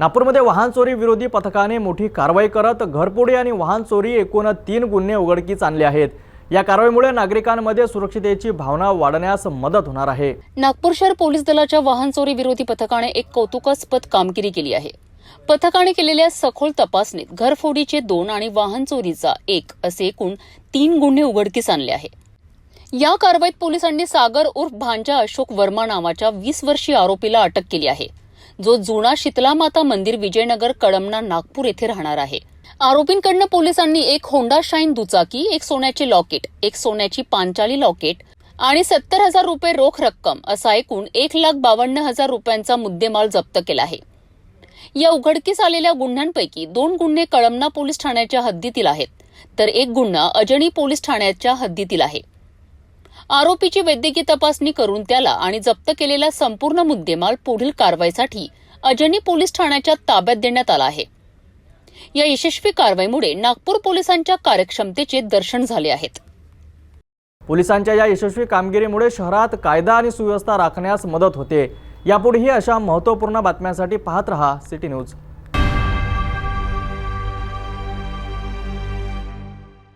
नागपूरमध्ये वाहन चोरी विरोधी पथकाने मोठी कारवाई करत घरपोडी आणि वाहन चोरी एकूण तीन गुन्हे उघडकीस आणले आहेत. या कारवाईमुळे नागरिकांमध्ये सुरक्षितेची भावना वाढण्यास मदत होणार आहे. नागपूर शहर पोलीस दलाच्या वाहन चोरी विरोधी पथकाने एक कौतुकास्पद कामगिरी केली आहे. पथकाने केलेल्या सखोल तपासणीत घरफोडीचे दोन आणि वाहन चोरीचा एक असे एकूण तीन गुन्हे उघडकीस आणले आहे. या कारवाईत पोलिसांनी सागर उर्फ भांजा अशोक वर्मा नावाच्या वीस वर्षीय आरोपीला अटक केली आहे. जो जुना शीतला माता मंदिर विजयनगर कळमना नागपूर येथे राहणार आहे. आरोपींकडनं पोलिसांनी एक होंडा शाईन दुचाकी एक सोन्याचे लॉकेट एक सोन्याची पांचाली लॉकेट आणि सत्तर हजार रुपये रोख रक्कम असा एकूण एक लाख बावन्न हजार रुपयांचा मुद्देमाल जप्त केला आहे. या उघडकीस आलेल्या गुन्ह्यांपैकी दोन गुन्हे कळमना पोलीस ठाण्याच्या हद्दीतील आहेत तर एक गुन्हा अजनी पोलीस ठाण्याच्या हद्दीतील आहे. आरोपीची वैद्यकीय तपासणी करून त्याला आणि जप्त केलेला संपूर्ण मुद्देमाल पुढील कारवाईसाठी अजनी पोलीस ठाण्याच्या ताब्यात देण्यात आला आहे. या यशस्वी कारवाईमुळे नागपूर पोलिसांच्या कार्यक्षमतेचे दर्शन झाले आहेत. पोलिसांच्या या यशस्वी कामगिरीमुळे शहरात कायदा आणि सुव्यवस्था राखण्यास मदत होते. यापुढेही अशा महत्त्वपूर्ण बातम्यांसाठी पाहत रहा सिटी न्यूज.